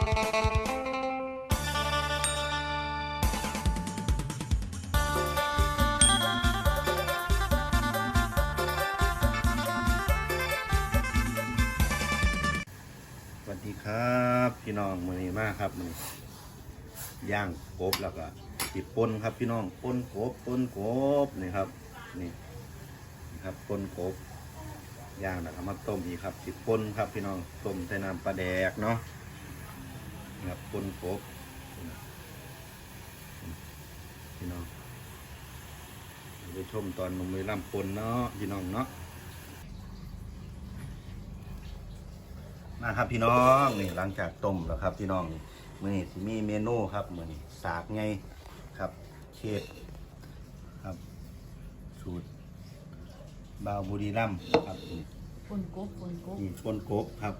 สวัสดีครับพี่น้องมือนี้มากครับมือย่างกบแล้วก็ติดปนครับพี่น้องปนกบปนกบนี่ครับนี่นี่ครับปนกบย่างแล้วก็มาต้มอีกครับติดปนครับพี่น้องต้มใส่น้ำปลาแดกเนาะ นี่ครับปนกบพี่น้องไปชมตอนนมมือลำปนเนาะพี่น้องเนาะนะครับพี่น้องนี่หลังจากต้มแล้วครับพี่น้องนี่มื้อนี้สิมีเมนูครับมื้อนี้สากไงครับเชฟครับ สูตรบาวบุรีรัมย์ครับนี่ปุ่นกุ๊บปุ่นกุ๊บนี่ปนกบครับ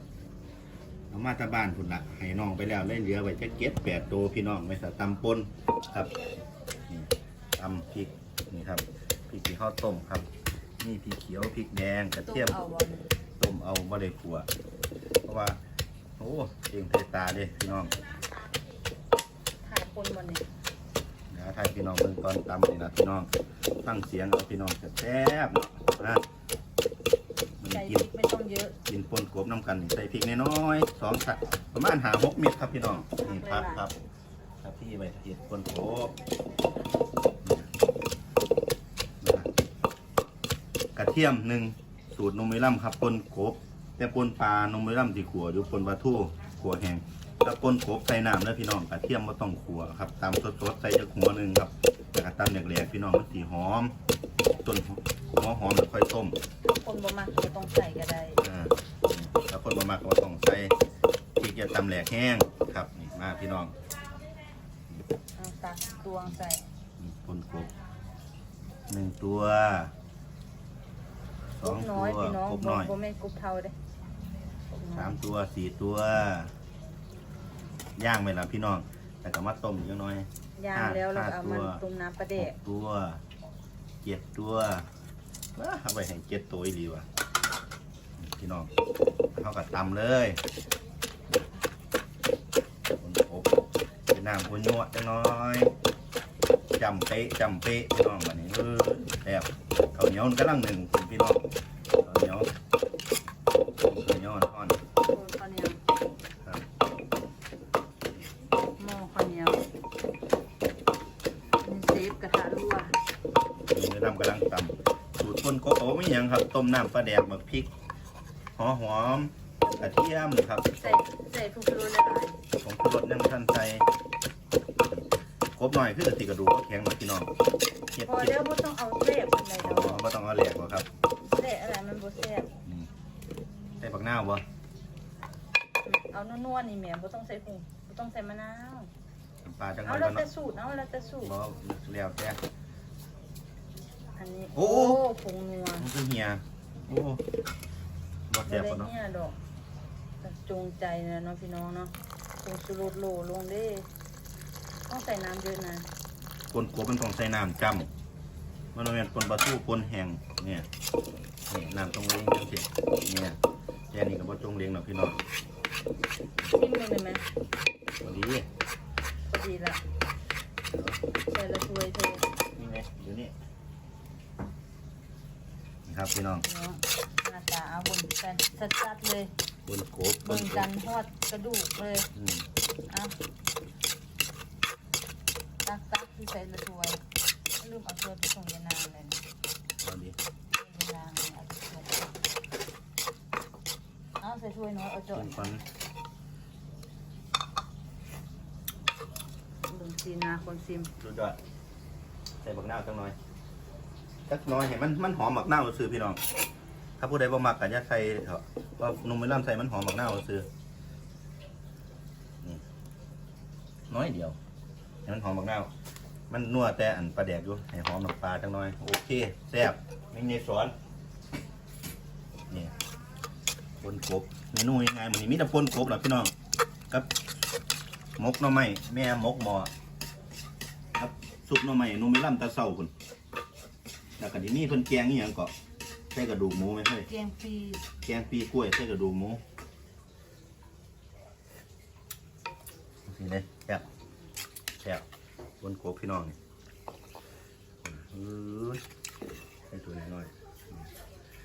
เอามาตาบ้านพุ่นละให้น้องไปแล้วเลยเหลือไว้จะเก็ดแปดตัวพี่น้องไว้ใส่ตำปนครับนี่ตำพริกนี่ครับพริกที่ข้าวต้มครับนี่พริกเขียวพริกแดงกระต้มเทียมเอาบอลต้มเอาบ่ได้ขัว เพราะว่าโอ้เองเทตาเด้พี่น้องถ่ายคนบอลนี่เดี๋ยวถ่ายพี่น้องเบิ่งตอนตำนี่นะพี่น้องฟังเสียงเอาพี่น้องแซ่บๆนะมัน ใส่ กิ พ น ริกไม่ต้อง เยอะกินปนกบน้ำกันนี่ใส่พริกน้อยๆสองสักประมาณหาหกเม็ดครับพี่น้องนี่พักครับครับพี่ไว้เห็ดปนกบนะกระเทียมหนึ่งสูตรนมเมลัมครับปนกบแต่ปนปลานมเมลัมที่ขัวอยู่ปนปลาทูขัวแห้งถ้าปนกบใส่น้ำแล้วพี่น้องกระเทียมไม่ต้องขัวครับตามสดๆใส่จะหัวหนึ่งครับแล้วก็ตามแหลกๆพี่น้องมันสีหอมต้น หัวหอมแล้วค่อยต้มคนบ่มักก็ต้องใส่ก็ได้อ่าแล้วคนมามากก็ต้องใส่พริกจะตำแหลกแห้งครับนี่มาพี่น้องเอาตักตวงใส่นี่ปนกบหนึ่งตัวสกุ๊อบงน้ตัอยวพี่น้องกบบ่น้อยบ่แม่นกุ๊บเท่าเด้กุ๊บน้อยสามตัวสี่ตัว ย่างไปแล้วพี่น้อง แต่ก็มาต้มอีกจังน้อย ย่างแล้วเราก็เอามันห้าตัว ต้มน้ำปลาแดหกกตัวเจ็ดตัวว้า เอาไปให้เจ็ดตัวอีหลีว่ะพี่น้องเขากัดตำเลยคนโอบเป็นน้ำคนยั่วจังน้อยจำเป๊ะจำเป๊ะพี่น้องวันนี้เออแซ่บข้าวเหนียวกำลังหนึ่งพี่น้องข้าวเหนียวข้าวเหนียวอ่อน คนข้าวเหนียว ๆครับ หม้อข้าวเหนียวนี่เซฟกระทะรั่ว เนื้อดำกำลังตำสูตรคนโกโอ้ไม่ยัง ครับต้มน้ำปลาแดกหมักพริกหอมหอมกระเทียมครับใส่ใส่ทุกโรยละลายผมรสยังท่านใส่ครบหน่อยคือจะติกระดูกก็แข็งหน่อยพี่น้องเฮ็ดพอเฮ็แล้ดวบ่ต้องเอาแซ่บอะไรอ๋ดอกอไม่ต้องเอาแหลกหรอกครับแซ่บอะไรมันบ่แซ่บอืมใส่ผักหน้าวบ่เอานัวๆนี่แหม่บ่ต้องใส่ผงบ่ต้องใส่มะนาว น้ำปลาจังหเอาน่อยแล้วก็แต่เนาะสูตรเอาแล้วแต่สูตรบ่แล้วแต่ อันนี้โอ้ ผงนัวมันคือเหียโอ้บ่ไม่แซ่บได้ปะเนาะเนี่ยดอกแต่จงใจนะเนาะพี่น้องเนาะผงชูรสโหลลงเด้ต้องใส่น้ำเยอะนะคนกบมันต้องใส่น้ำจำมันบ่แม่นคนปลาทูคนแห้งเนี่ยนี่น้ำตรงเลี้ยงจังซี่เนี่ยแค่นี้ก็บ่จงเลี้ยงหรอกพี่น้องชิมเลยไหมพอดีพอดีละใส่ละถ้วยเธอนี่ไงอยู่นี่นี่ ครับพี่น้องเนาะหน้าตาเอาบนกันชัดๆเลยบนโกบเบิ่งกันฮอดกระดูกเลยอืมเอาตักตักที่ใส่ละถ้วยลืมเอาถ้วยไปส่งยานางเลยนะพอดียานางเนี่ยเอาถ้วยเอาใส่ถ้วยน้อยเอาจอกิดนฟันเบิ่งซีนาคนซิมสุดยอดใส่บักนาวจังหน่อย จักน้อยเห็นมันมันหอมบักนาวซื้อพี่น้อง ถ้าผู้ใดบ่มักก็อย่าใส่เถอะว่านุ่มไม่ล่ำใส่มันหอมบักนาวซื้อน้อยเดียวให้มันหอมบักนามันนัวแต่อันปลาแดกอยู่ให้หอมน้ำปลาจังน่อยโอเคแซ่บไม่ในสอนนี่ปนกบเมนูยังไงมันนี้มีแต่ปนกบเหรอพี่น้องกับมกหน่อไม้แม่มกหมอครับซุปหน่อไม้หนุ่มไม่ล่ำตาเศร้าคุณ แล้วก็ที่นี่เพิ่นแกงนี่ยังก็ใส่กระดูกหมูไหมเฮ้ยเกียงปีแกงปีกล้วยใส่กระดูกหมูนี่เลยแซ่บแซ่บบนโกบพี่น้องนี่เอ้ยให้ตัวน้อย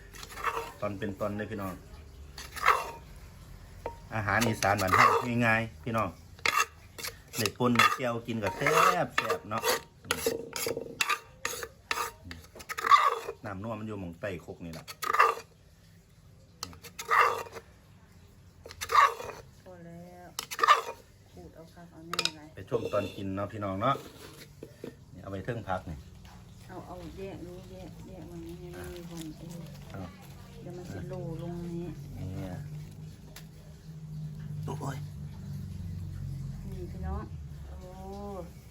ๆตอนเป็นตอนเลยพี่น้อง อาหารอีสานบ้านเฮาง่ายๆพี่น้องเด็ดปนเด็ดเจียวกินกับแซ่บแซ่บเนาะอืม น้ำนัวมันอยู่หมองใต้คกนี่แหละพอแล้วขูดเอาคักเอาแน่ไรไปชมตอนกินเนาะพี่น้องเนาะนี่เอาไปเทิงพักนี่เอาเอาแยกดูแยกแยกมันนี่ไม่มีคนเออเอาเดี๋ยวมันจะโลลงนี้เนี่ยโอ้ยนี่พี่น้องโอ้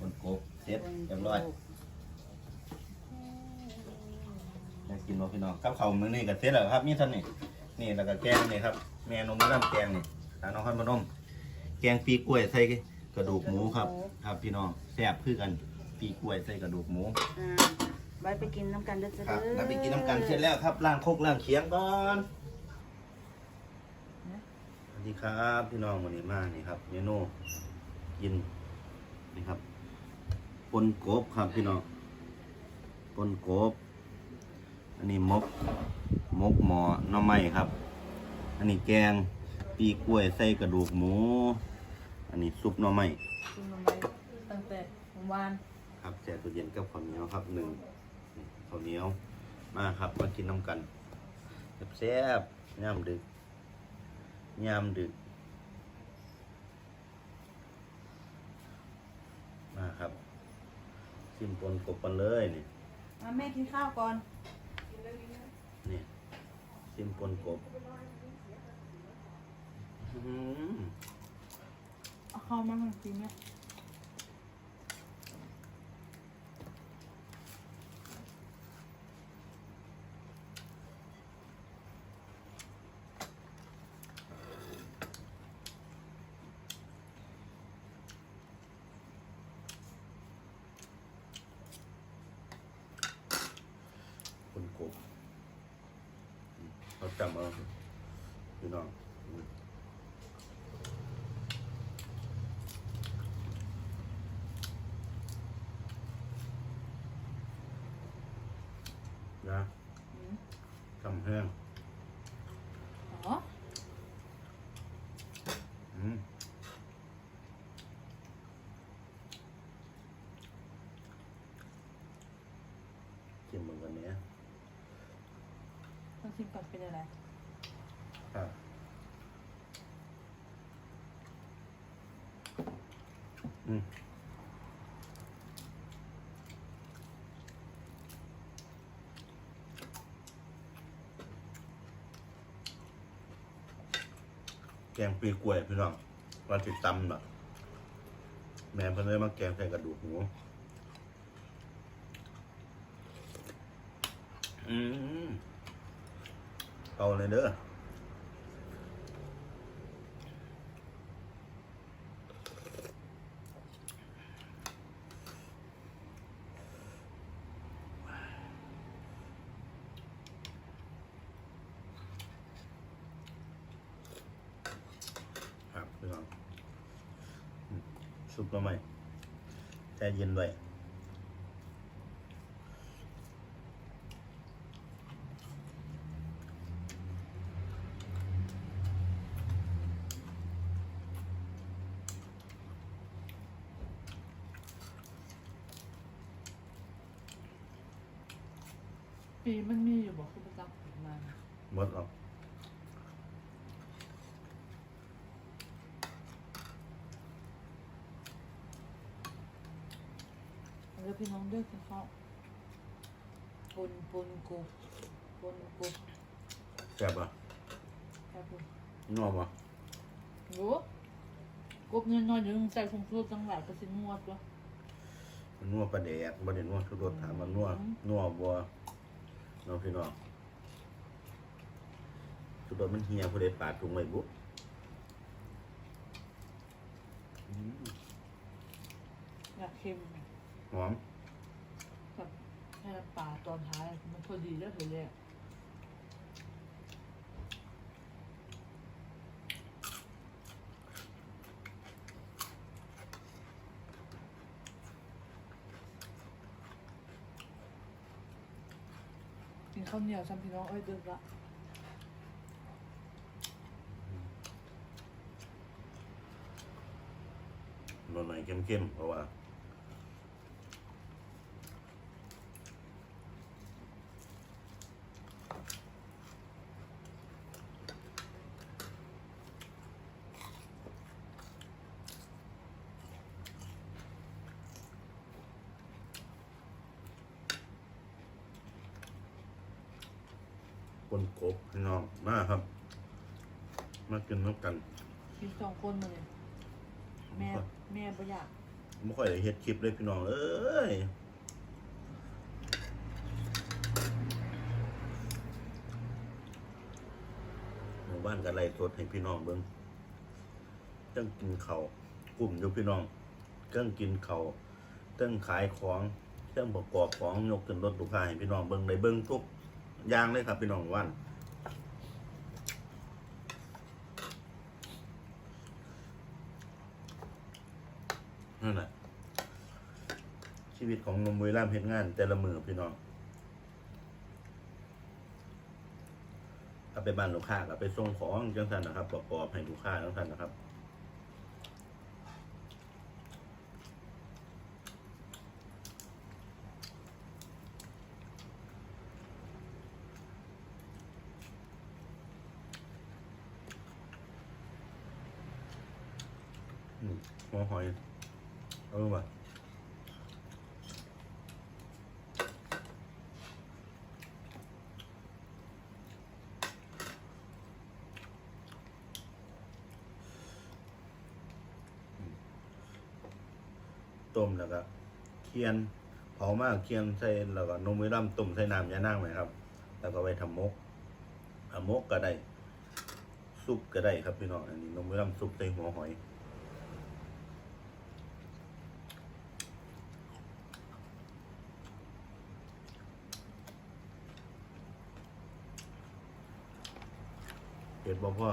บนโกบเสร็จเรียบร้อยอ กกินบ่พี่น้องกับเขาวมื้อนี้ก็เสร็จแล้วครับมีเท่านี้นี่แล้วก็แกงนี่ครับแม่นมน้ำแกงนี่ตาน้องข้าวมนมแกงปีกล้วยใส่กระดูกหมูครับ ครับพี่น้องแซ่บคือกันปีกล้วยใส่กระดูกหมู อ่าไว้ไปกินน้ำกันเด้อจ้ะครับเด้อ แล้วไปกินน้ำกันเสร็จแล้วครับล้างโคกล้างเคียงก่อนสวัสดีครับพี่น้องวันนี้มานี่ครับเมนูกินนี่ครับปนกบครับพี่น้องปนกบ อันนี้มกมกหมอหน่อไม้ครับ อันนี้แกงปีกล้วยใส่กระดูกหมู อันนี้ซุปหน่อไม้กินลงไปตั้งแต่เมื่อวานครับแช่ตัวเย็นกับข้าวเหนียวครับหนึ่งนี่ข้าวเหนียวมาครับมากินน้ำกันแซ่บๆย่ำดึกย่ำดึกมาครับชิมปนกบกันเลยนี่ มาแม่กินข้าวก่อนนี่ ชิมปนกบอื้อหือเอาข้าวมาให้กินไหม ปนกบเขา จำเอาพี่น้องนะอืมทำแห้ง อ๋อ อืมกินเหมือนกันเนี้ย ต้องชิ มก่อนเป็นอะไรครับอืมแกงปีกล้วยพี่น้องวันติดตำน่ะแม่เพิ่นเลยมาแกงใส่กระดูกหมูอืม เอาเลยเด้อครับพี่น้องอืมซุปหน่อไหม้แช่เย็นไว้ ปีมันมีอยู่บอกคุณประจักษ์มา หมดหรอกแล้วพี่น้องเลือกกินข้าวปนปนกูปนกูแซ่บป่ะแค่พูดนัวป่ะโอ้กบเงินนอนอยู่ใส่ผงชูรสจังหวะก็สิงวดวะมันนัวปลาแดกบ่ได้นัวทุกรสถามมันนัวนัวบัวน้องพี่น้อง สุดยอดมันเฮียผู้ใดปาดถุงไว้บุ๊อยากเค็มหอมกับแค่ปลาตอนท้ายมันพอดีแล้วเลยนเลยกินข้าวเหนียวซ้ำพี่น้องเอ้ยเดือดละ เข้มๆเพราะว่า คนกบพี่น้องมาครับ มากินน้ำกัน กินสองคนมาเลยแม่ แม่ประหยัดไม่ค่อยได้เฮ็ดคลิปเลยพี่น้องเอ้ยหมู่บ้านกันไรสดให้พี่น้องเบิ่งเตั้งกินเขากลุ่มอยู่พี่น้องเตั้งกินเขาวเตั้งขายของเตั้งประกอบของยกขึ้นรถลูกค้าให้พี่น้องเบิ่งได้เบิ่งทุกอย่างเลยครับพี่น้องวัน นั่นแหละชีวิตของนมบุรีร่ามเห็นงาน แต่ละมือพี่น้องเอาไปบ้านลูกค้าก็ไปส่งของจังสันนะครับ ประกอบให้ลูกค้าจังสันนะครับ อืมหัวหอย เอาลงมา ต้มแล้วก็เคียนเผามากเคียนใส่แล้วก็นมไว้ร่ำต้มใส่น้ำยานั่งไหมครับ แล้วก็ไว้ทำมกทำมกก็ได้ซุปก็ได้ครับพี่น้องอันนี้นมไว้ร่ำซุปใส่หัวหอยเห็ดบ่พ่อ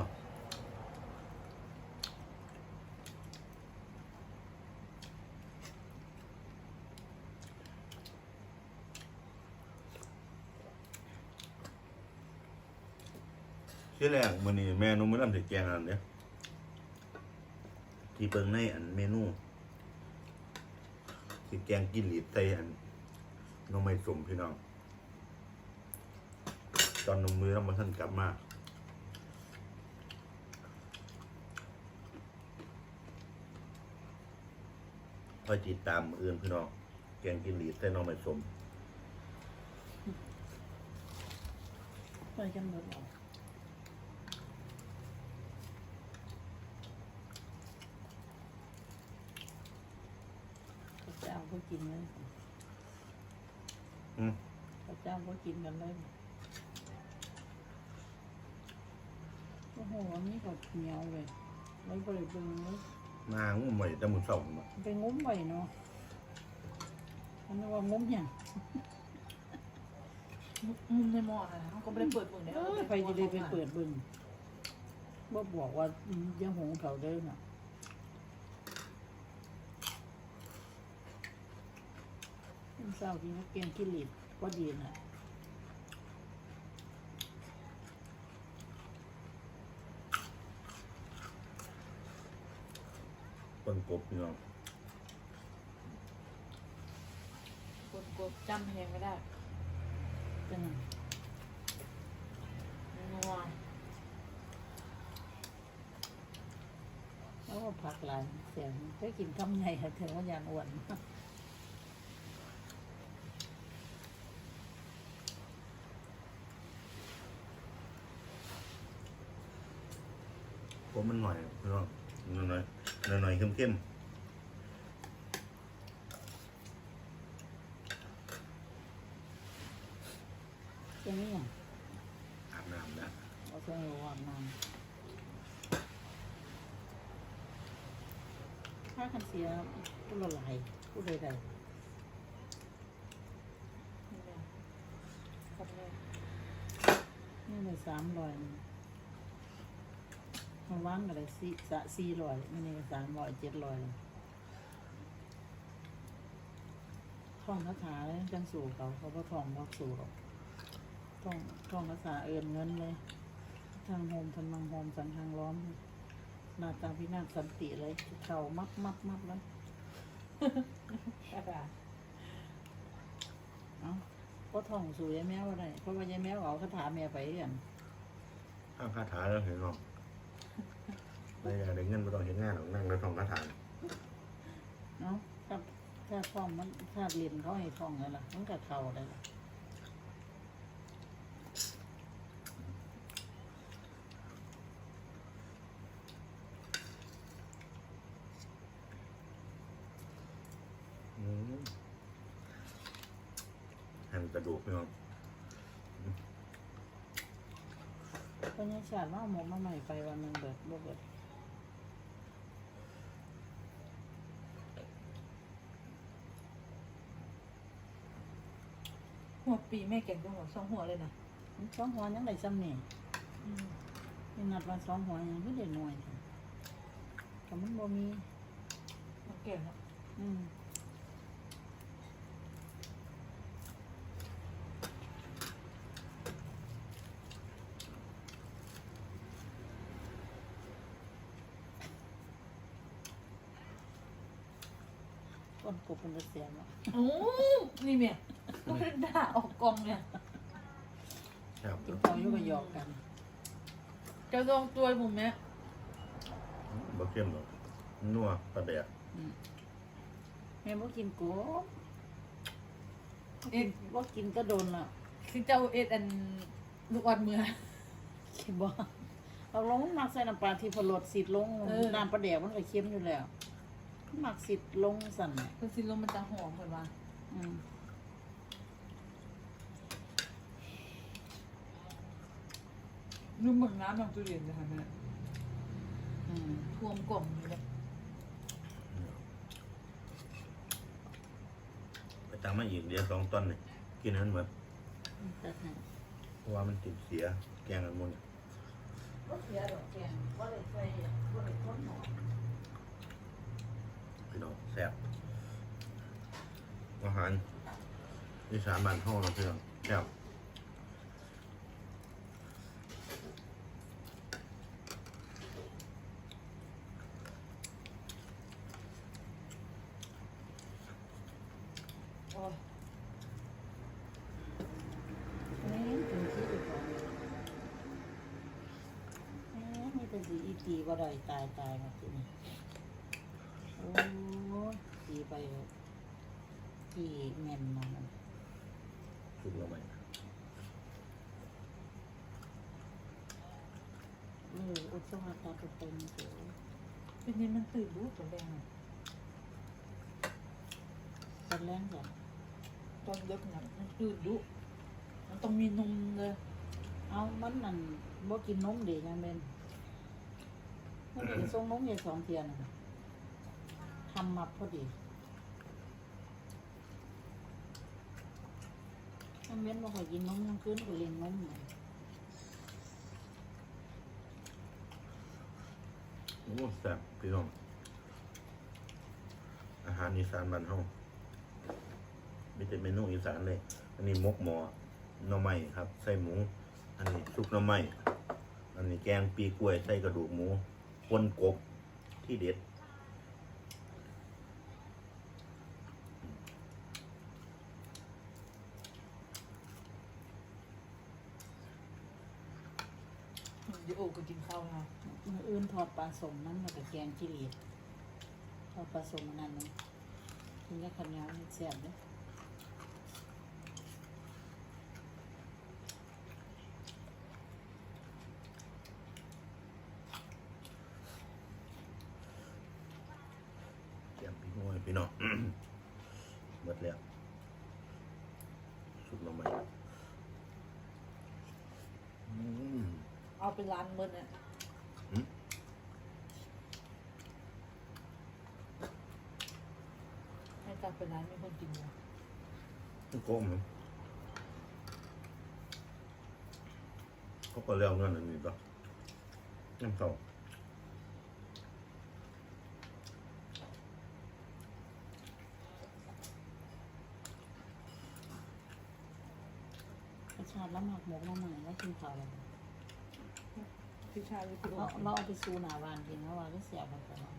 ที่แรกมื้อนี้แม่นุ่มมื้อลำสิแกงอันเนี้ยที่เบิ่งในอันเมนูที่แกงกินหลีดใส่อันน้องไม้สมพี่น้อง ตอนนมมือเรามาท่านกลับมาคอยติดตามมื้ออื่นพี่น้อง แกงกินหลีดใส่น้องไม้สม ไปกันหมดหรอพระเจ้า กินเลยอืมพระเจ้าก็กินกันเลยโอ้โหอันนี้ก็เหนียวเลยไม่บริบูรณ์เลยนางุ้มไว้แต่มือเศร้ามาไปงุ้มไว้เนาะอันนี้ว่างุ้มอย่างมุมในหม้อนะเขาก็ไม่ได้เปิดเบิ่งเนี่ยเออไปจะได้ไปเปิดเบึงบ่บอกว่ายังหงเขาเด้อน่ะ เศร้าจริงนะเกงกิลิดก็ดีน่ะต้นกบพี่น้องกดกดจำเพลงไม่ได้เป็นไงนัวแล้วก็ผักหลายเสียงไปกินคำใหญ่ค่ะเธอว่ายานอ้วน ผมมันหน่ อยพี่น้องหน่อยหน่อยหน่อยๆเข้มเป็นนี่อะๆอาบน้ำนะเอาใส่หัวน้ำถ้าคันเสียผู้ละลายผู้ใดนี่แหละกับเลยๆนี่เลยสามร้อย มันว่างอะไรสี่สะสี่ร้อยไม่นี่สามร้อยเจ็ดร้อยท่องคาถาเลยจังสู่เขาเขาก็ท่องบอกสู่หรอกท่องท่องภาษาเอื่นเงินเลย ทางโฮมทางมังโฮมสังทางล้อมหน้าตาพินาศสันติเลยเข่ามับมับมับแล้วเอ้าก็ท่องสู่ยายแมวอะไรเพราะว่ายายแมวเอาคาถาแม่ไปเรียนข้างคาถาแล้วเห็นหรอ ไม่อยากได้เงินไม่ต้องเห็นงานหรอกนั่งแล้วท่องคาถาเนาะถ้าถ้าท่องมันถ้าเรียนเขาให้ท่องเลยล่ะมันก็เข่าได้ล่ะอืมหั่นกระดูกพี่น้องเพราะนี่ชาติว่าเอาหมกมาใหม่ไปวันหนึ่งเบิดบ่เบิด ปีแม่แก่งจังหวัดสองหัวเลยนะมันสองหัวยังได้ซ้ำนี่นี่นัดว่าสองหัวยังไม่ได้หน่วยค่ะแต่มันบ่มีมันแก่งเนาะอืมก้นกบเป็นตะเสียมอะโอ้นี่เมียก็เป็น ด่าออกกองเนี่ยครับกินข้าวอยู่ก็หยอกกันจะลองตัวผมไหมบ่เข้มหรอกนัวปลาแดกแม่บ่กินกบเอ็บ่กินก็โดนละคือเจ้าเอ็ดอันลูกอ่อนเมือคิดบ่เราลงมันมักใส่น้ำปลาที่พอลดสิทธิ์ลงเออน้ำปลาแดกมันก็เค็มอยู่แล้วมันมักสิทธิ์ลงสั่นน่ะคือสิลมมันจะหอมเหมือนว่าอืม นุ่มเหมือนน้ำบางตู้เย็นเลยค่ะแม่อืมท่วมกล่องอยู่เลยไปตามมาอีกเดี๋ยวสองต้นนี่กินให้มันหมดแต่ให้เพราะว่ามันติดเสียแกงกันหมดบ่เสียดอกแกงบ่ได้ใส่บ่ได้คนหอมพี่น้องแซ่บอาหารอีสานบ้านห้องเราะพี่น้องแซ่บ โอ้ย นี่ถึงที่อยู่ก่อนแหมมีแต่ สิอีตีบ่ได้ตายตายมาทีนี้โอ้ยตีไปเถอะตีแม่นมามันสุกแล้วไหมเอออุตสาหกรรมก็เป็นเถอะเป็นนี้มันตื่นรู้ตัวแดงอะตอนแรกจ้ะตอนเลิกนะมันตื่นรู้มันต้องมีนมเลย เอามันนั่นบ่กินนมเด็ยังเป็น มันกินส่งนมยายสองเทียนน่ะทำมาพอดีมันเว้นบ่ค่อยกินนมยังคืนก็เลี้ยงนมอยู่โอ้แซ่บพี่น้องอาหารอีสานบ้านห้องมีแต่เมนูอีสานเลย อันนี้มกหมอหน่อไม้ครับ ใส่หมู อันนี้ซุปหน่อไม้อันนี้แกงปีกล้วย ใส่กระดูกหมู ปนกบที่เด็ด เดี๋ยวโอ้ก็กินข้าวนะมืออื่นทอดปลาสมนั้นแล้วก็แกงจิเลีดทอดปลาสมอันนั้นนึงกินกับข้าวเหนียวนี่แซ่บเด้อ แกงปีกล้วย พี่น้องหมดแล้วซุปหน่อไม้อืมเอาเป็นร้านเบิ้ลเนี่ยหืมให้กลับเป็นร้านมีคนกินอยู่โก้มเนาะเขาก็เลี้ยงเงินอันนี้ปะน้ำเขา ส ชาติแล้วห มักหมกมาใหม่แล้วกินข้าวแล้วพี่ชายพี่เราเราเอาไปซูหนาวานกินเพราะว่าก็เสียบมันไปแล้ว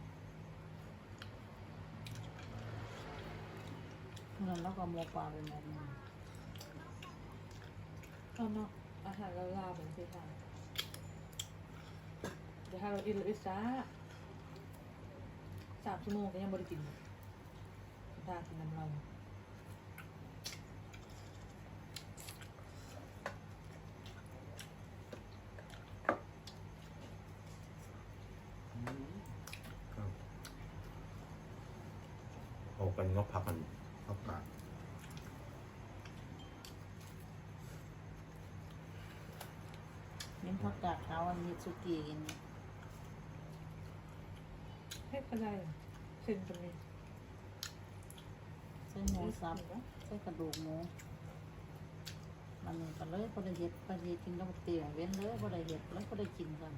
นั่นแล้วก็หมกปลาไปหมกมาเอาเนาะอาหารเราลาเป็นพี่ชายเดี๋ยวถ้าเราอินหรืออิซ่าสามชั่วโมงก็ยังไม่ได้กินตากินน้ำเราเอากันงอกพักกันงอกปากเน้นผักกาดขาวอันนี้สุกี้กินให้เป็นไรเส้นตรงนี้ใส่หมูสับใส่กระดูกหมูมันนี่ก็เลยพอได้เห็ดพอได้กินแล้วเตี๋ยวเว้นเลยพอได้เห็ดแล้วพอได้กินกัน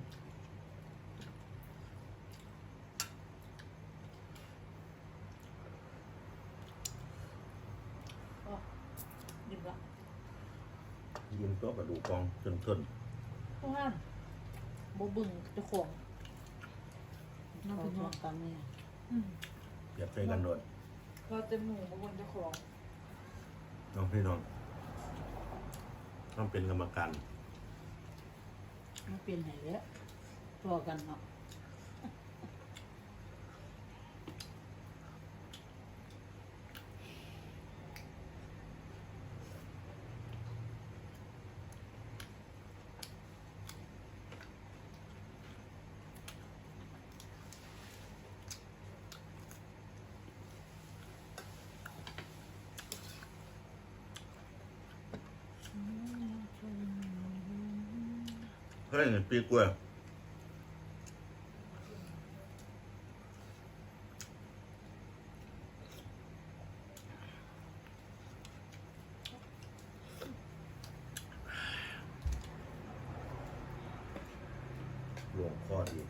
อ๋อดิบละ ยืน โต๊ะกระดูกกองจนทนพวกนั้นโบบึงเจะของน้ำเป็นหอมกันเนี่ยอืมเปรียบใส่กันโดดเราเต็มหมูโบบึงเจะของน้องพี่น้อง ต้องเป็นกรรมการ มันเปลี่ยนไหนเยอะตัวกันเนาะ เฮ้ยปีกล้วยหลวงข้อดี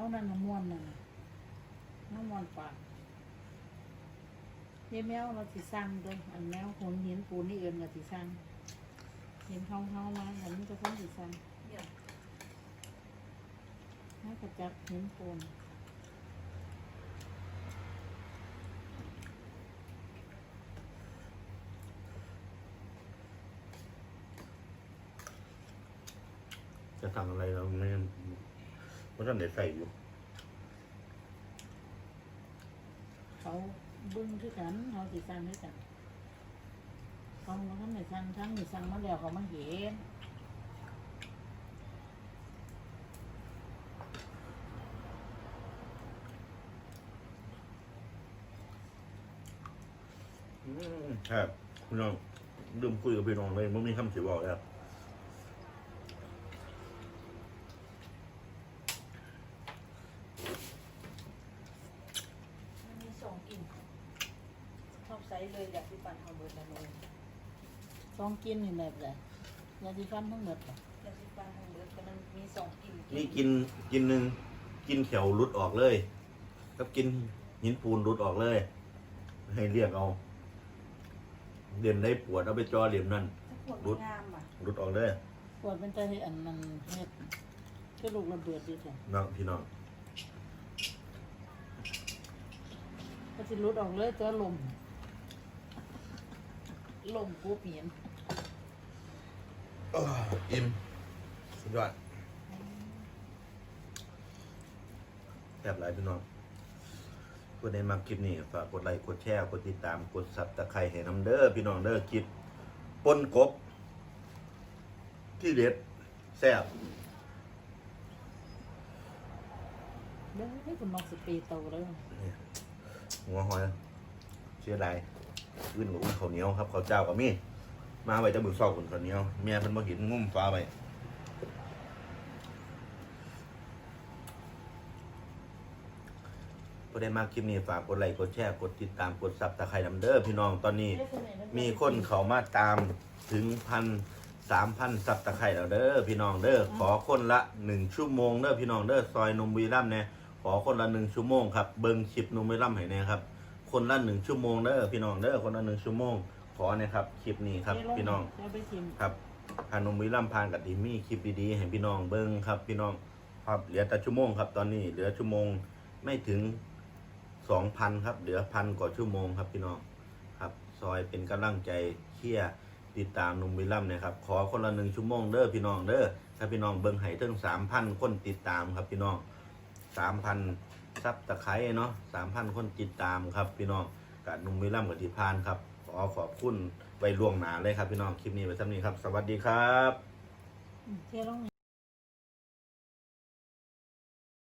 เขานั่นน้ำม้วนนั่นน่ะน้ำม้วนปากยายแมวเราสิสร้างด้วยอันแมวคนหินปูนี่เอินเราสิสร้างเห็นเขาเขามาอันนี้จะต้องสิสร้างน่ากระจับหินปูนจะทำอะไรเราไม่ ไม่ต้องเด็ดใส่อยู่เขาบึ้งคือกันเขาสิสร้างด้วยกันเขามาทั้งในสร้างทั้งในสร้างมาแล้วเขามาเห็นอืมครับพี่น้องลืมคุยกับพี่น้องเลยไม่มีคำสิบอกแล้ว มันมีสองกลิ่นชอบไซส์เลยอยากที่ปั่นเอาเบอร์ละเลย ต้อง กินนี่แบบไหนยาดีฟันทั้งหมดเหรออยากที่ปั่นเอาเบอร์แต่มันมีสองกลิ่นนี่กินกินหนึ่งกินเขียวรุดออกเลยกับกินหินปูนรุดออกเลย ให้เรียกเอาเด่นได้ปวดเอาไปจอเหลี่ยมนั่นถ้าขวดมันงามอะรุดออกเลยปวดเป็นใจให้อันนั้นเฮ็ดก็ลูกระเบิดดีจ้ะน้องพี่น้องก็สิรุดออกเลยตัวลมลมปุ๊บเห็น อิ่มสุดยอดแซ่บหลายพี่น้องผู้ใดมาคลิปนี้ฝากกดไลค์กดแชร์กดติดตามกดซับตะไคร้ให้น้ำเด้อพี่น้องเด้อคลิปปนกบ ที่เด็ดแซ่บเด้อให้คุณน้องสปีโตเลยนี่หัวหอยเสียดายอื่นกับอุ้นข้าวเหนียวครับข้าวเจ้ากับมี มาไว้จะมือซอกคนข้าวเหนียวเมียเพิ่นบ่เห็นงุ่มฟ้าไว้ก็ได้มาคลิปนี้ฝากกดไลค์กดแชร์กดติดตามกดซับตะไคร้น้ำเด้อพี่น้องตอนนี้ มีคนเขามาตามถึงพันสามพันซับตะไคร่แล้วเด้อพี่น้องเด้อขอคนละหนึ่งชั่วโมงเด้อพี่น้องเด้อซอยนมวีรัมเนี่ยขอคนละหนึ่งชั่วโมงครับเบิ้งคลิปนมวีรัมให้แน่ครับ คนละหนึ่งชั่วโมงเด้อพี่น้องเด้อคนละหนึ่งชั่วโมง อเนี่ยครับคลิปนี้ครับพี่น้องจะไปชิมครับพานมวิลัมพานกับดิมี่คลิปดีๆให้พี่น้องเบิ้งครับ พี่น้องครับเหลือแต่ชั่วโมงครับตอนนี้เหลือชั่วโมงไม่ถึงสองพันครับ เหลือพันกว่าชั่วโมงครับพี่น้องครับซอยเป็นกำลังใจเคี่ยติดตามนมวิลัมเนี่ยครับ ขอคนละหนึ่งชั่วโมงเด้อพี่น้องเด้อถ้าพี่น้องเบิ้งให้ถึงสามพันคนติดตามครับพี่น้องสามพันซับตะไคร้เนาะสามพันคนติดตามครับ พี่น้องกับนมวิลัมกับทีพานครับข อขอบคุณไว้ล่วงหน้าเลยครับพี่น้องคลิปนี้ไว้สำนี้ครับ สวัสดีครับ เที่ยวลง